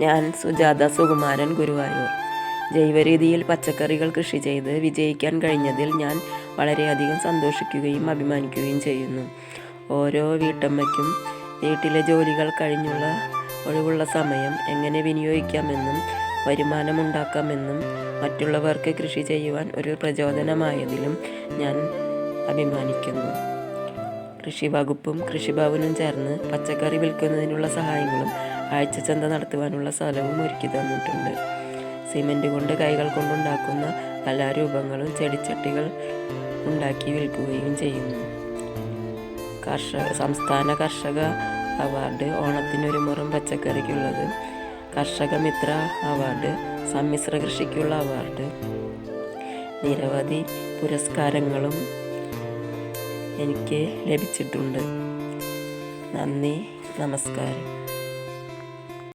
ഞാൻ സുജാത സുകുമാരൻ ഗുരുവായൂർ. ജൈവരീതിയിൽ പച്ചക്കറികൾ കൃഷി ചെയ്ത് വിജയിക്കാൻ കഴിഞ്ഞതിൽ ഞാൻ വളരെയധികം സന്തോഷിക്കുകയും അഭിമാനിക്കുകയും ചെയ്യുന്നു. ഓരോ വീട്ടമ്മയ്ക്കും വീട്ടിലെ ജോലികൾ കഴിഞ്ഞുള്ള ഒഴിവുള്ള സമയം എങ്ങനെ വിനിയോഗിക്കാമെന്നും വരുമാനമുണ്ടാക്കാമെന്നും മറ്റുള്ളവർക്ക് കൃഷി ചെയ്യുവാൻ ഒരു പ്രചോദനമായതിലും ഞാൻ അഭിമാനിക്കുന്നു. കൃഷി വകുപ്പും കൃഷിഭവനും ചേർന്ന് പച്ചക്കറി വിൽക്കുന്നതിനുള്ള സഹായങ്ങളും ആഴ്ചച്ചന്ത നടത്തുവാനുള്ള സ്ഥലവും ഒരുക്കി തന്നിട്ടുണ്ട്. സിമെന്റ് കൊണ്ട് കൈകൾ കൊണ്ടുണ്ടാക്കുന്ന കലാരൂപങ്ങളും ചെടിച്ചട്ടികൾ ഉണ്ടാക്കി വിൽക്കുകയും ചെയ്യുന്നു. കർഷക സംസ്ഥാന കർഷക അവാർഡ് ഓണത്തിനൊരു മുറം പച്ചക്കറിക്കുള്ളത്. കർഷക മിത്ര അവാർഡ് സമ്മിശ്ര കൃഷിക്കുള്ള അവാർഡ് നിരവധി പുരസ്കാരങ്ങളും എനിക്ക് ലഭിച്ചിട്ടുണ്ട്. നന്ദി നമസ്കാരം.